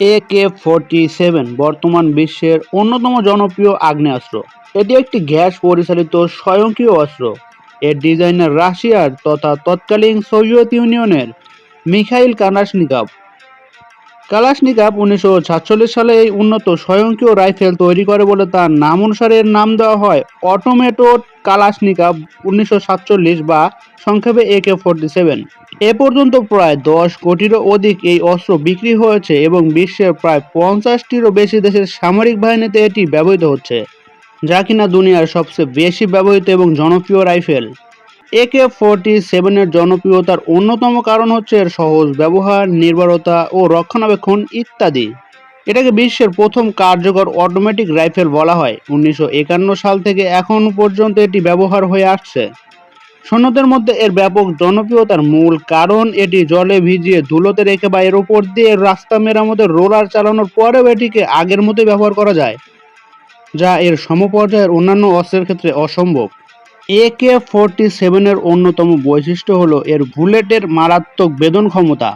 এ কে forty seven বর্তমান বিশ্বের অন্যতম জনপ্রিয় আগ্নেয়াস্ত্র। এটি একটি গ্যাস পরিচালিত স্বয়ংক্রিয় অস্ত্র। এর ডিজাইনার রাশিয়ার তথা তৎকালীন সোভিয়েত ইউনিয়নের মিখাইল কালাশনিকাভ কালাশনিকাভ উনিশশো সাতচল্লিশ সালে এই উন্নত স্বয়ংক্রিয় রাইফেল তৈরি করে বলে তার নাম অনুসারে এর নাম দেওয়া হয়। অটোমেটো কালাশনিকাভ উনিশশো সাতচল্লিশ বা সংক্ষেপে এ কে ফোরটি সেভেন। এ পর্যন্ত প্রায় দশ কোটিরও অধিক এই অস্ত্র বিক্রি হয়েছে এবং বিশ্বের প্রায় পঞ্চাশটিরও বেশি দেশের সামরিক বাহিনীতে এটি ব্যবহৃত হচ্ছে, যা কিনা দুনিয়ার সবচেয়ে বেশি ব্যবহৃত এবং জনপ্রিয় রাইফেল। একে ফোরটি সেভেনের জনপ্রিয়তার অন্যতম কারণ হচ্ছে এর সহজ ব্যবহার, নির্ভরতা ও রক্ষণাবেক্ষণ ইত্যাদি। এটাকে বিশ্বের প্রথম কার্যকর অটোমেটিক রাইফেল বলা হয়। উনিশশো একান্ন সাল থেকে এখন পর্যন্ত এটি ব্যবহার হয়ে আসছে। সৈন্যদের মধ্যে এর ব্যাপক জনপ্রিয়তার মূল কারণ এটি জলে ভিজিয়ে ধুলোতে রেখে বা এর উপর দিয়ে রাস্তা মেরামতের রোলার চালানোর পরেও এটিকে আগের মতোই ব্যবহার করা যায়, যা এর সমপর্যায়ের অন্যান্য অস্ত্রের ক্ষেত্রে অসম্ভব। এ কে ফোরটি সেভেনের অন্যতম বৈশিষ্ট্য হলো এর বুলেটের মারাত্মক বেদন ক্ষমতা।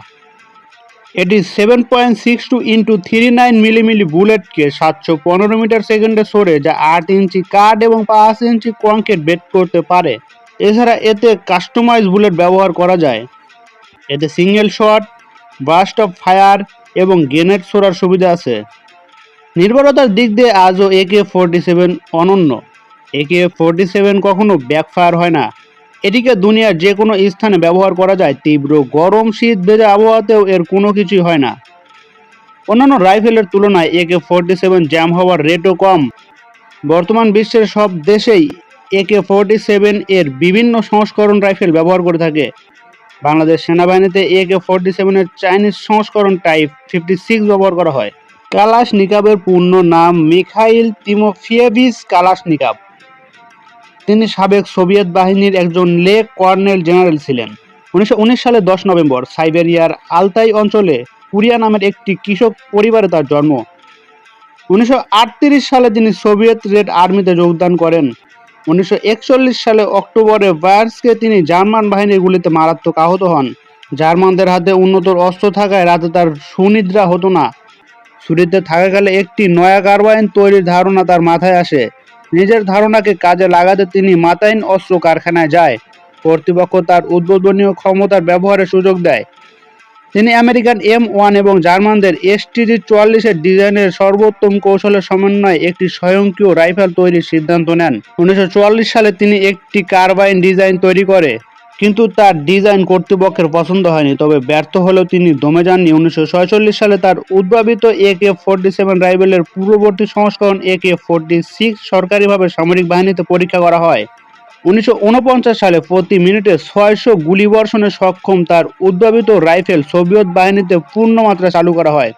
এটি seven point six two into three nine মিলিমিলি বুলেটকে সাতশো পনেরো মিটার সেকেন্ডে সরে যা আট ইঞ্চি কাঠ এবং পাঁচ ইঞ্চি কংক্রিট বেদ করতে পারে। এছাড়া এতে কাস্টমাইজ বুলেট ব্যবহার করা যায়। এতে single shot burst of fire এবং গ্রেনেড ছোড়ার সুবিধা আছে। নির্ভরতার দিক দিয়ে আজও একে ফোরটি সেভেন অনন্য। একে ফোরটি সেভেন কখনো ব্যাকফায়ার হয় না। এটিকে দুনিয়ার যে কোনো স্থানে ব্যবহার করা যায়। তীব্র গরম, শীত, ভেজা আবহাওয়াতেও এর কোনো কিছুই হয় না। অন্যান্য রাইফেলের তুলনায় একে ফোরটি সেভেন জ্যাম হওয়ার রেটও কম। বর্তমান বিশ্বের সব দেশেই একে ফোরটি সেভেন এর বিভিন্ন সংস্করণ রাইফেল ব্যবহার করে থাকে। বাংলাদেশ সেনাবাহিনীতে একে ফোরটি সেভেনের চাইনিজ সংস্করণ টাইপ ফিফটি সিক্স ব্যবহার করা হয়। কালাশ নিকাবের পূর্ণ নাম মিখাইল তিমোফিয়েভিস কালাশ নিকাব তিনি সাবেক সোভিয়েত বাহিনীর একজন লে কর্নেল জেনারেল ছিলেন। উনিশশো উনিশ সালে দশ নভেম্বর সাইবেরিয়ার আলতাই অঞ্চলে কুরিয়া নামের একটি কৃষক পরিবারে তার জন্ম। উনিশশো সালে তিনি সোভিয়েত রেড আর্মিতে যোগদান করেন, উনিশশো একচল্লিশ সালে অক্টোবরে ভায়ার্সকে তিনি জার্মান বাহিনীর গুলিতে মারাত্মক আহত হন। জার্মানদের হাতে উন্নত অস্ত্র থাকায় রাতে তার সুনিদ্রা হতো না। ছুটিতে থাকাকালে একটি নয়া কারবাইন তৈরির ধারণা তার মাথায় আসে। নিজের ধারণাকে কাজে লাগাতে তিনি মাতাইন অস্ত্র কারখানায় যায়। কর্তৃপক্ষ তার উদ্বোধনীয় ক্ষমতার ব্যবহারের সুযোগ দেয়। তিনি আমেরিকান এম ওয়ান এবং জার্মানদের এসটিজি চুয়াল্লিশের ডিজাইনের সর্বোত্তম কৌশলের সমন্বয়ে একটি স্বয়ংক্রিয় রাইফেল তৈরির সিদ্ধান্ত নেন। উনিশশো চুয়াল্লিশ সালে তিনি একটি কার্বাইন ডিজাইন তৈরি করে। কিন্তু তার ডিজাইন কর্তৃপক্ষের পছন্দ হয়নি, তবে ব্যর্থ হলেও তিনি দমে যাননি। উনিশশো সালে তার উদ্ভাবিত এ কে ফোরটি সেভেন রাইফেলের পূর্ববর্তী সংস্করণ এ কে ফোরটি সিক্স সরকারিভাবে সামরিক বাহিনীতে পরীক্ষা করা হয়। উনিশশো ঊনপঞ্চাশ সালে প্রতি মিনিটে ছয়শো গুলিবর্ষণে সক্ষম তার উদ্ভাবিত রাইফেল সোভিয়েত বাহিনীতে পূর্ণমাত্রা চালু করা হয়।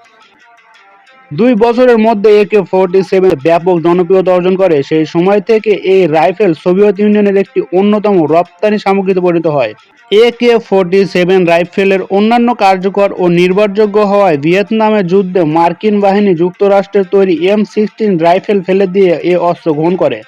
দুই বছরের মধ্যে একে ফোরটি সেভেন ব্যাপক জনপ্রিয়তা অর্জন করে। সেই সময় থেকে এই রাইফেল সোভিয়েত ইউনিয়নের একটি অন্যতম রপ্তানি সামগ্রীতে পরিণত হয়। এ কে ফোরটি সেভেন রাইফেলের অন্যান্য কার্যকর ও নির্ভরযোগ্য হওয়ায় ভিয়েতনামের যুদ্ধে মার্কিন বাহিনী যুক্তরাষ্ট্রের তৈরি এম সিক্সটিন রাইফেল ফেলে দিয়ে এ অস্ত্র গ্রহণ করে।